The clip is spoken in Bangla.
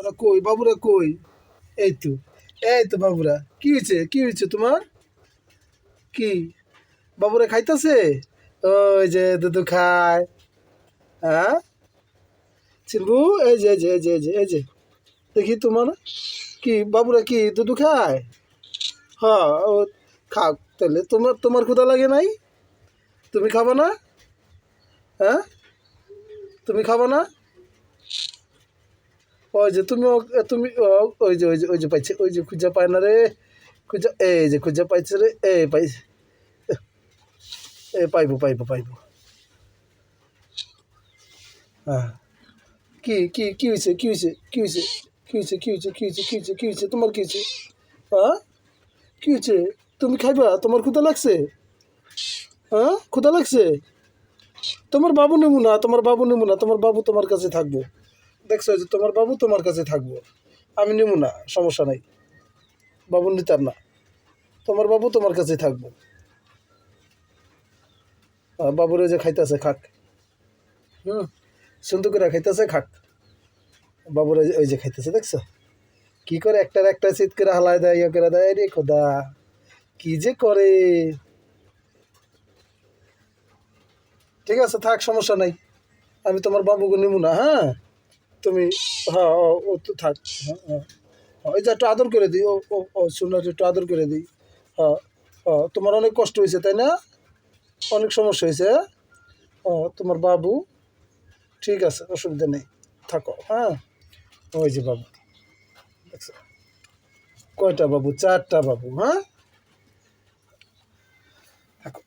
ওরা কই? বাবুরা কই? এই তো এই তো বাবুরা। কি হয়েছে? কি হয়েছে তোমার? কি? বাবুরা খাইতেছে? ওই যে দুধু খায়। হ্যাঁ? চিনবু? এই যে এই যে এই যে এই যে এই যে। দেখি তোমার। কি? বাবুরা কি দুধু খায়? হ্যাঁ ও খাও তাহলে তোমার তোমার ক্ষুধা লাগে নাই? তুমি খাবা না? হ্যাঁ? তুমি খাবা না? ওই যে তুমি তুমি ওই যে ওই যে ওই যে পাইছে, ওই যে খুঁজা পায় না রে, খুঁজা, এই যে খুঁজা পাইছে রে এ পাইছে এ পাইবো পাইবো পাইবো। হ্যাঁ। কি কি কি হয়েছে কি হয়েছে কি হয়েছে কি হয়েছে কি হয়েছে কি হয়েছে কি হয়েছে কি হয়েছে তোমার কি হয়েছে হ্যাঁ? কি হয়েছে তুমি খাইবা? তোমার ক্ষুদা লাগছে? হ্যাঁ? ক্ষুদা লাগছে? তোমার বাবু নেব না, তোমার বাবু নেব না, তোমার বাবু তোমার কাছে থাকব। দেখছ যে তোমার বাবু তোমার কাছে থাকব। আমি নেব না, সমস্যা নাই। বাবু নিতাম না। তোমার বাবু তোমার কাছে থাকব। বাবুরে যে খাইতেছে, খাক। হুম? সুন্দর করে খাইতেছে, খাক। বাবুরে ওই যে খাইতেছে, দেখছ? কি করে একটার একটা চিত করে হালায় দেয় ইয়ে করে দেয় রে খোদা। কি যে করে। ঠিক আছে, থাক, সমস্যা নাই। আমি তোমার বাবুকে নিব না হ্যাঁ? তুমি হ্যাঁ ও ও তো থাক হ্যাঁ হ্যাঁ। হ্যাঁ, ওই যে একটু আদর করে দিই ও ও ও একটু আদর করে দিই। হ্যাঁ হ্যাঁ তোমার অনেক কষ্ট হয়েছে তাই না? অনেক সমস্যা হয়েছে হ্যাঁ? ও তোমার বাবু ঠিক আছে অসুবিধা নেই থাকো হ্যাঁ? ওই যে বাবু কয়টা বাবু? চারটা বাবু হ্যাঁ? থাকো।